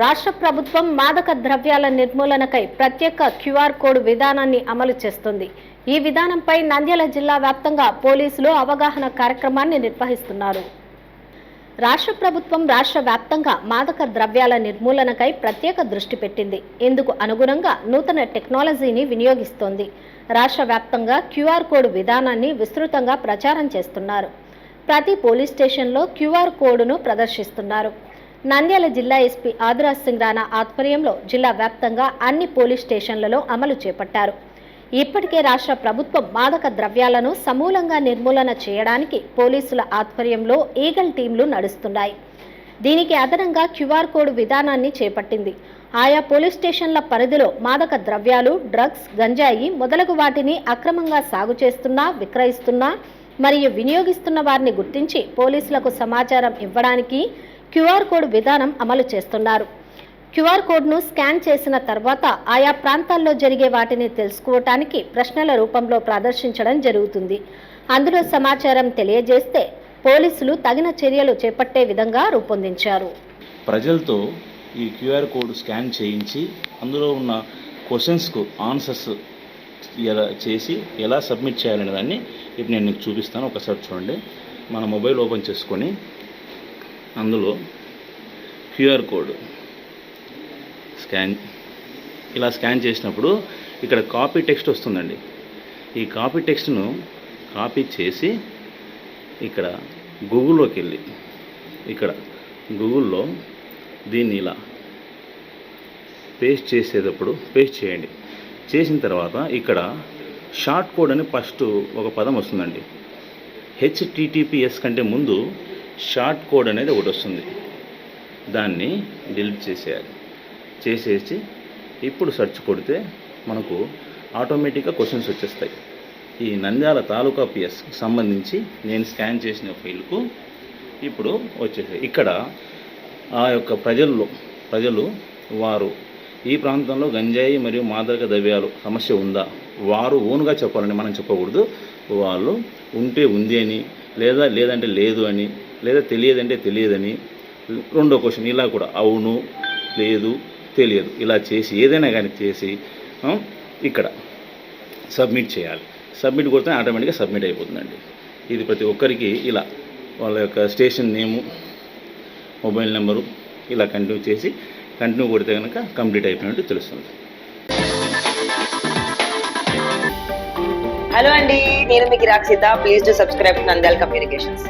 రాష్ట్ర ప్రభుత్వం మాదక ద్రవ్యాల నిర్మూలనకై ప్రత్యేక క్యూఆర్ కోడ్ విధానాన్ని అమలు చేస్తుంది. ఈ విధానంపై నంద్యాల జిల్లా వ్యాప్తంగా పోలీసులు అవగాహన కార్యక్రమాన్ని నిర్వహిస్తున్నారు. రాష్ట్ర ప్రభుత్వం రాష్ట్ర వ్యాప్తంగా మాదక ద్రవ్యాల నిర్మూలనకై ప్రత్యేక దృష్టి పెట్టింది. ఇందుకు అనుగుణంగా నూతన టెక్నాలజీని వినియోగిస్తోంది. రాష్ట్ర వ్యాప్తంగా క్యూఆర్ కోడ్ విధానాన్ని విస్తృతంగా ప్రచారం చేస్తున్నారు. ప్రతి పోలీస్ స్టేషన్లో క్యూఆర్ కోడ్ను ప్రదర్శిస్తున్నారు. నంద్యాల జిల్లా ఎస్పీ ఆదిరాజ్ సింగ్ రాణా ఆధ్వర్యంలో జిల్లా వ్యాప్తంగా అన్ని పోలీస్ స్టేషన్లలో అమలు చేపట్టారు. ఇప్పటికే రాష్ట్ర ప్రభుత్వం మాదక ద్రవ్యాలను సమూలంగా నిర్మూలన చేయడానికి పోలీసుల ఆధ్వర్యంలో ఈగల్ టీంలు నడుస్తున్నాయి. దీనికి అదనంగా క్యూఆర్ కోడ్ విధానాన్ని చేపట్టింది. ఆయా పోలీస్ స్టేషన్ల పరిధిలో మాదక ద్రవ్యాలు డ్రగ్స్ గంజాయి మొదలగు వాటిని అక్రమంగా సాగు చేస్తున్నా విక్రయిస్తున్నా మరియు వినియోగిస్తున్న వారిని గుర్తించి పోలీసులకు సమాచారం ఇవ్వడానికి క్యూఆర్ కోడ్ విధానం అమలు చేస్తున్నారు. క్యూఆర్ కోడ్ను స్కాన్ చేసిన తర్వాత ఆయా ప్రాంతాల్లో జరిగే వాటిని తెలుసుకోవటానికి ప్రశ్నల రూపంలో ప్రదర్శించడం జరుగుతుంది. అందులో సమాచారం తెలియజేస్తే పోలీసులు తగిన చర్యలు చేపట్టే విధంగా రూపొందించారు. ప్రజలతో ఈ క్యూఆర్ కోడ్ స్కాన్ చేయించి అందులో ఉన్న క్వశ్చన్స్కు ఆన్సర్స్ ఎలా చేసి ఎలా సబ్మిట్ చేయాలనే దాన్ని ఇప్పుడు నేను మీకు చూపిస్తాను. ఒకసారి చూడండి. మన మొబైల్ ఓపెన్ చేసుకొని అందులో క్యూఆర్ కోడ్ స్కాన్ ఇలా స్కాన్ చేసినప్పుడు ఇక్కడ కాపీ టెక్స్ట్ వస్తుందండి. ఈ కాపీ టెక్స్ట్ను కాపీ చేసి ఇక్కడ గూగుల్లోకి వెళ్ళి ఇక్కడ గూగుల్లో దీన్ని ఇలా పేస్ట్ చేసేటప్పుడు పేస్ట్ చేయండి. చేసిన తర్వాత ఇక్కడ షార్ట్ కోడ్ అని ఫస్ట్ ఒక పదం వస్తుందండి. హెచ్టిటిపిఎస్ కంటే ముందు షార్ట్ కోడ్ అనేది ఒకటి వస్తుంది. దాన్ని డిలీట్ చేసేయాలి. చేసేసి ఇప్పుడు సెర్చ్ కొడితే మనకు ఆటోమేటిక్గా క్వశ్చన్స్ వచ్చేస్తాయి. ఈ నంద్యాల తాలూకా పిఎస్ సంబంధించి నేను స్కాన్ చేసిన ఫైల్కు ఇప్పుడు వచ్చేసాయి. ఇక్కడ ఆ యొక్క ప్రజల్లో ప్రజలు వారు ఈ ప్రాంతంలో గంజాయి మరియు మాదక ద్రవ్యాలు సమస్య ఉందా? వారు ఓన్గా చెప్పాలని మనం చెప్పకూడదు. వాళ్ళు ఉంటే ఉంది అని లేదా లేదంటే లేదు అని లేదా తెలియదంటే తెలియదని రెండో క్వశ్చన్ ఇలా కూడా అవును లేదు తెలియదు. ఇలా చేసి ఏదైనా కానీ చేసి ఇక్కడ సబ్మిట్ చేయాలి. సబ్మిట్ కొడితే ఆటోమేటిక్గా సబ్మిట్ అయిపోతుందండి. ఇది ప్రతి ఒక్కరికి ఇలా వాళ్ళ యొక్క స్టేషన్ నేము మొబైల్ నెంబరు ఇలా కంటిన్యూ చేసి కంటిన్యూ కొడితే కనుక కంప్లీట్ అయిపోయినట్టు తెలుస్తుంది. హలో అండి నేను మీకు Rakshita please to subscribe Nandyal communications